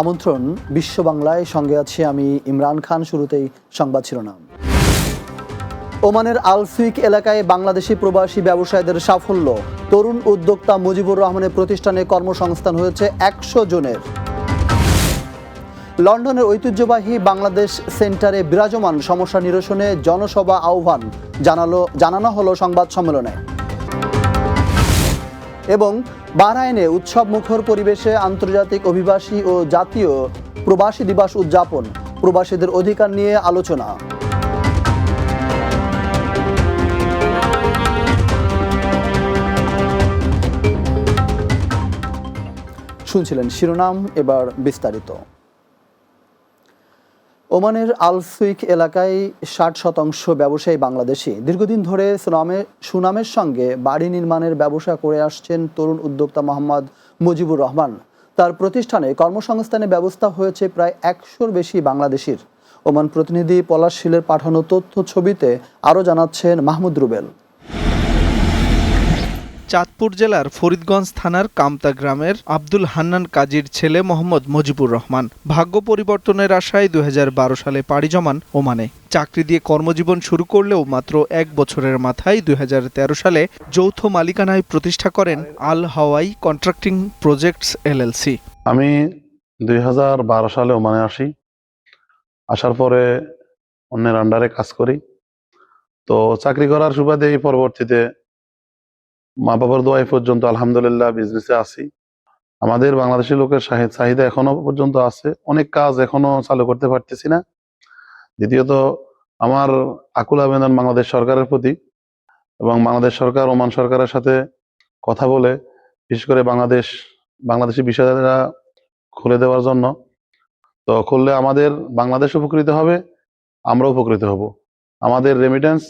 আমন্ত্রণ বিশ্ব বাংলায় সঙ্গে আছি আমি ইমরান খান, শুরুতেই সংবাদ শিরোনাম। ওমানের আলফিক এলাকায় বাংলাদেশি প্রবাসী ব্যবসায়ীদের সাফল্য। তরুণ উদ্যোক্তা মুজিবুর রহমানের প্রতিষ্ঠানে কর্মসংস্থান হয়েছে একশো জনের। লন্ডনের ঐতিহ্যবাহী বাংলাদেশ সেন্টারে বিরাজমান সমস্যা নিরসনে জনসভা আহ্বান, জানালো জানানো হলো সংবাদ সম্মেলনে। এবং বাহরাইনে উৎসব মুখর পরিবেশে আন্তর্জাতিক অভিবাসী ও জাতীয় প্রবাসী দিবস উদযাপন, প্রবাসীদের অধিকার নিয়ে আলোচনা। শুনছিলেন শিরোনাম, এবার বিস্তারিত। ওমানের আলসুইক এলাকায় ষাট শতাংশ ব্যবসায়ী বাংলাদেশি। দীর্ঘদিন ধরে সুনামে সুনামের সঙ্গে বাড়ি নির্মাণের ব্যবসা করে আসছেন তরুণ উদ্যোক্তা মোহাম্মদ মুজিবুর রহমান। তার প্রতিষ্ঠানে কর্মসংস্থানের ব্যবস্থা হয়েছে প্রায় একশোর বেশি বাংলাদেশির। ওমান প্রতিনিধি পলাশ শিলের পাঠানো তথ্য ছবিতে আরও জানাচ্ছেন মাহমুদ রুবেল। চাঁদপুর জেলার ফরিদগঞ্জ থানার কামতা গ্রামের আব্দুল হান্নান কাজীর ছেলে মোহাম্মদ মুজিবুর রহমান ভাগ্য পরিবর্তনের আশায় দু সালে পাড়ি জমান ওমানে। চাকরি দিয়ে কর্মজীবন শুরু করলেও মাত্র এক বছরের মাথায় দুই সালে যৌথ মালিকানায় প্রতিষ্ঠা করেন Al Hawai contracting projects LLC. আমি দুই হাজার বারো সালে ওমানে আসি। আসার পরে অন্যের আন্ডারে কাজ করি। তো চাকরি করার সুবাদে এই পরবর্তীতে মা বাবার দোয়াই পর্যন্ত আলহামদুলিল্লাহ বিজনেসে আছি। আমাদের বাংলাদেশি লোকের চাহি- চাহিদা এখনও পর্যন্ত আছে। অনেক কাজ এখনও চালু করতে পারতেছি না। দ্বিতীয়ত, আমার আকুল আবেদন বাংলাদেশ সরকারের প্রতি এবং বাংলাদেশ সরকার, ওমান সরকারের সাথে কথা বলে, বিশেষ করে বাংলাদেশ, বাংলাদেশি বিষয়টা খুলে দেওয়ার জন্য, তো খুললে আমাদের বাংলাদেশ উপকৃত হবে আমরা উপকৃত হব। আমাদের রেমিটেন্স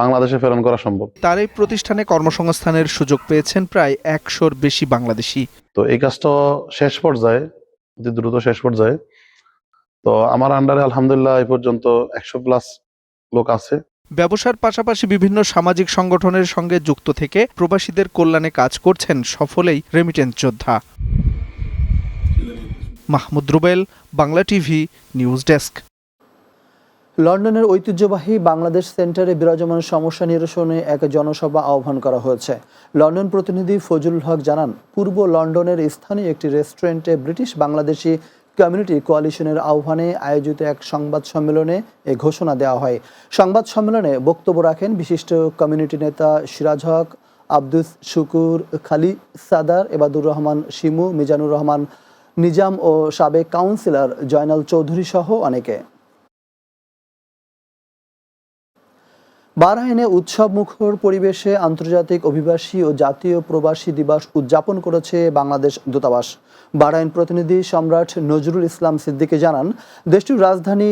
বাংলাদেশে প্রেরণ করা সম্ভব। তার এই প্রতিষ্ঠানে কর্মসংস্থানের সুযোগ পেয়েছেন প্রায় একশোর বেশি বাংলাদেশি। তো এই কাজটা শেষ পর্যায়ে অতি দ্রুত শেষ পর্যায়ে। তো আমার আন্ডারে আলহামদুলিল্লাহ এই পর্যন্ত একশো প্লাস লোক আছে। ব্যবসার পাশাপাশি বিভিন্ন সামাজিক সংগঠনের সঙ্গে যুক্ত থেকে প্রবাসীদের কল্যাণে কাজ করছেন সফলেই রেমিটেন্স যোদ্ধা। Mahmud Rubel Bangla TV news desk. লন্ডনের ঐতিহ্যবাহী বাংলাদেশ সেন্টারে বিরাজমান সমস্যা নিরসনে এক জনসভা আহ্বান করা হয়েছে। লন্ডন প্রতিনিধি ফজলুল হক জানান, পূর্ব লন্ডনের স্থানীয় একটি রেস্টুরেন্টে ব্রিটিশ বাংলাদেশি কমিউনিটি কোয়ালিশনের আহ্বানে আয়োজিত এক সংবাদ সম্মেলনে এ ঘোষণা দেওয়া হয়। সংবাদ সম্মেলনে বক্তব্য রাখেন বিশিষ্ট কমিউনিটি নেতা সিরাজ হক, আব্দুস শুকুর খালি সাদার, এবাদুর রহমান শিমু, মিজানুর রহমান, নিজাম ও সাবেক কাউন্সিলর জয়নাল চৌধুরী সহ অনেকে। বাহরাইনে উৎসব মুখর পরিবেশে আন্তর্জাতিক অভিবাসী ও জাতীয় প্রবাসী দিবস উদযাপন করেছে বাংলাদেশ দূতাবাস। বাহরাইন প্রতিনিধি সম্রাট নজরুল ইসলাম সিদ্দিকী জানান, দেশটির রাজধানী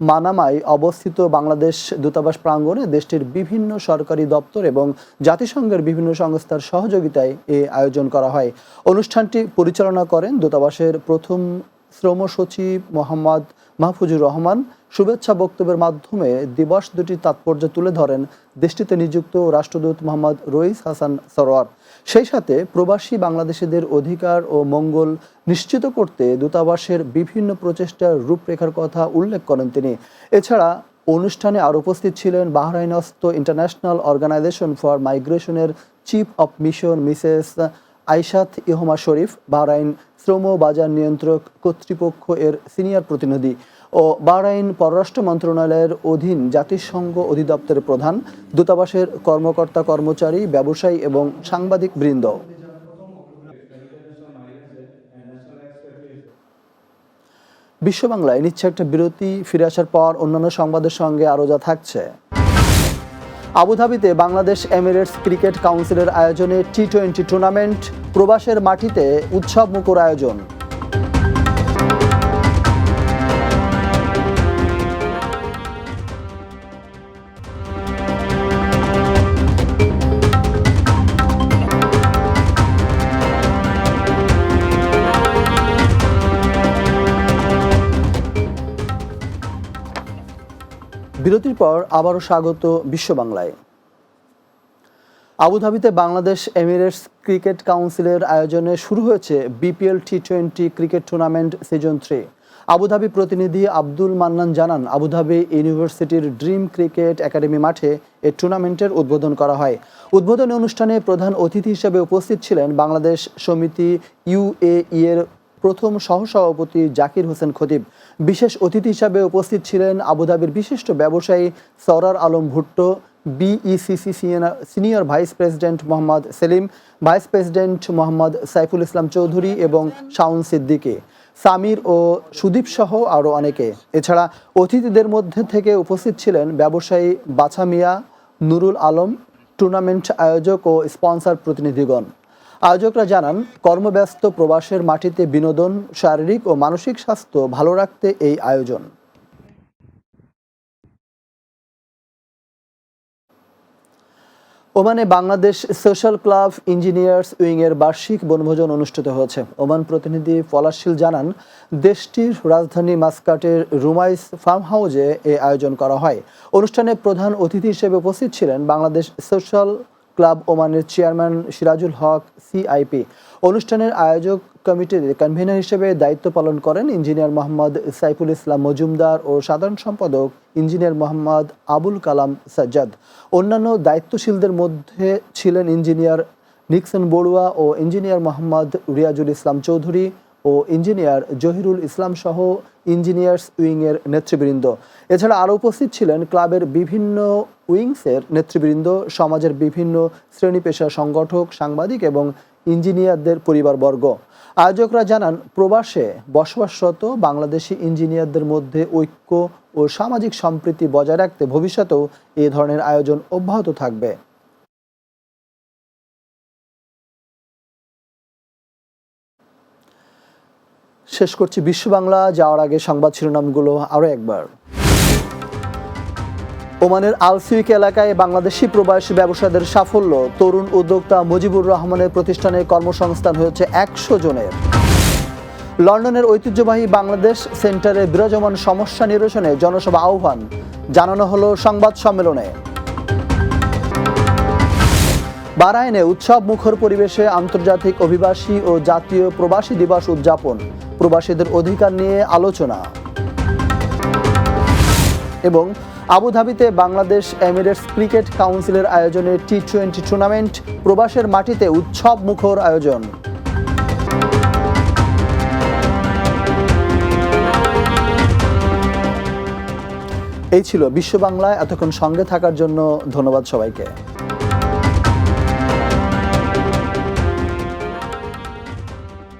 মানামায় অবস্থিত বাংলাদেশ দূতাবাস প্রাঙ্গণে দেশটির বিভিন্ন সরকারি দপ্তর এবং জাতিসংঘের বিভিন্ন সংস্থার সহযোগিতায় এ আয়োজন করা হয়। অনুষ্ঠানটি পরিচালনা করেন দূতাবাসের প্রথম শ্রম সচিব মোহাম্মদ মাহফুজুর রহমান শুভেচ্ছা বক্তব্যের মাধ্যমে দিবস দুটির তাৎপর্য তুলে ধরেন দেশটিতে নিযুক্ত রাষ্ট্রদূত মোহাম্মদ রইস হাসান সরোয়ার। সেই সাথে প্রবাসী বাংলাদেশিদের অধিকার ও মঙ্গল নিশ্চিত করতে দূতাবাসের বিভিন্ন প্রচেষ্টার রূপরেখার কথা উল্লেখ করেন তিনি। এছাড়া অনুষ্ঠানে আর উপস্থিত ছিলেন বাহরাইনস্থ ইন্টারন্যাশনাল অর্গানাইজেশন ফর মাইগ্রেশনের চিফ অফ মিশন মিসেস আইসাত ইহমা শরীফ, বাহরাইন শ্রম বাজার নিয়ন্ত্রক কর্তৃপক্ষ এর সিনিয়র প্রতিনিধি ও বাহরাইন পররাষ্ট্র মন্ত্রণালয়ের অধীন জাতিসংঘ অধিদপ্তরের প্রধান, দূতাবাসের কর্মকর্তা কর্মচারী, ব্যবসায়ী এবং সাংবাদিক বৃন্দ। বিশ্ব বাংলায় নিচ্ছে একটা বিরতি, ফিরে আসার পর অন্যান্য সংবাদের সঙ্গে আরও যা থাকছে। আবুধাবিতে বাংলাদেশ এমিরেটস ক্রিকেট কাউন্সিলের আয়োজনে টি টোয়েন্টি টুর্নামেন্ট প্রবাসের মাটিতে উৎসব মুখর আয়োজন। বিরতির পর আবারও স্বাগত বিশ্ব বাংলায় আবুধাবিতে বাংলাদেশ এমিরেটস ক্রিকেট কাউন্সিলের আয়োজনে শুরু হয়েছে BPL T twenty cricket tournament season three. Abu Dhabi প্রতিনিধি আব্দুল মান্নান জানান, আবুধাবি ইউনিভার্সিটির ড্রিম ক্রিকেট একাডেমি মাঠে এই টুর্নামেন্টের উদ্বোধন করা হয়। উদ্বোধনী অনুষ্ঠানে প্রধান অতিথি হিসেবে উপস্থিত ছিলেন বাংলাদেশ সমিতি ইউএই এর প্রথম সহসভাপতি জাকির হোসেন খতিব। বিশেষ অতিথি হিসাবে উপস্থিত ছিলেন আবুধাবির বিশিষ্ট ব্যবসায়ী সরার Alam Bhutto BECC senior vice president Mohammad Selim vice president Mohammad Saiful Islam Chowdhury এবং শাউন সিদ্দিকী। সামির ও সুদীপ সহ আরও অনেকে। এছাড়া অতিথিদের মধ্যে থেকে উপস্থিত ছিলেন ব্যবসায়ী বাছা মিয়া, নুরুল আলম, টুর্নামেন্ট আয়োজক ও স্পন্সর প্রতিনিধিগণ। আয়োজকরা জানান, কর্মব্যস্ত প্রবাসের মাটিতে বিনোদন, শারীরিক ও মানসিক স্বাস্থ্য ভালো রাখতে এই আয়োজন। ওমানে বাংলাদেশ সোশ্যাল ক্লাব ইঞ্জিনিয়ার্স উইংয়ের বার্ষিক বনভোজন অনুষ্ঠিত হয়েছে। ওমান প্রতিনিধি পলাশিল জানান, দেশটির রাজধানী মাস্কাটের রুমাইস ফার্ম হাউসে এ আয়োজন করা হয়। অনুষ্ঠানে প্রধান অতিথি হিসেবে উপস্থিত ছিলেন বাংলাদেশ সোশ্যাল ক্লাব ওমানের চেয়ারম্যান সিরাজুল হক, সিআইপি। অনুষ্ঠানের আয়োজক কমিটির কনভেনর হিসেবে দায়িত্ব পালন করেন ইঞ্জিনিয়ার মোহাম্মদ সাইফুল ইসলাম মজুমদার ও সাধারণ সম্পাদক ইঞ্জিনিয়ার মোহাম্মদ আবুল কালাম সাজ্জাদ। অন্যান্য দায়িত্বশীলদের মধ্যে ছিলেন ইঞ্জিনিয়ার নিক্সন বড়ুয়া ও ইঞ্জিনিয়ার মোহাম্মদ রিয়াজুল ইসলাম চৌধুরী ও ইঞ্জিনিয়ার জহিরুল ইসলাম সহ ইঞ্জিনিয়ার্স উইংয়ের নেতৃবৃন্দ। এছাড়া আরও উপস্থিত ছিলেন ক্লাবের বিভিন্ন উইংসের নেতৃবৃন্দ, সমাজের বিভিন্ন শ্রেণি পেশা সংগঠক, সাংবাদিক এবং ইঞ্জিনিয়ারদের পরিবারবর্গ। আয়োজকরা জানান, প্রবাসে বসবাসরত বাংলাদেশি ইঞ্জিনিয়ারদের মধ্যে ঐক্য ও সামাজিক সম্প্রীতি বজায় রাখতে ভবিষ্যতেও এ ধরনের আয়োজন অব্যাহত থাকবে। শেষ করছি বিশ্ব বাংলা। যাওয়ার আগে সংবাদ শিরোনামগুলো আরও একবার। ওমানের আলসিউক এলাকায় বাংলাদেশি প্রবাসী ব্যবসায়ীদের সাফল্য। তরুণ উদ্যোক্তা মুজিবুর রহমানের প্রতিষ্ঠানে কর্মসংস্থান হয়েছে একশো জনের। লন্ডনের ঐতিহ্যবাহী বাংলাদেশ সেন্টারে বিরাজমান সমস্যা নিরসনে জনসভা আহ্বান, জানানো হলো সংবাদ সম্মেলনে। বারায়নে উৎসব মুখর পরিবেশে আন্তর্জাতিক অভিবাসী ও জাতীয় প্রবাসী দিবস উদযাপন, প্রবাসীদের অধিকার নিয়ে আলোচনা। এবং আবুধাবিতে বাংলাদেশ এমিরেটস ক্রিকেট কাউন্সিলের আয়োজনে টি টোয়েন্টি টুর্নামেন্ট প্রবাসের মাটিতে উৎসব মুখর আয়োজন। এই ছিল বিশ্ব বাংলায় এতক্ষণ সঙ্গে থাকার জন্য ধন্যবাদ সবাইকে।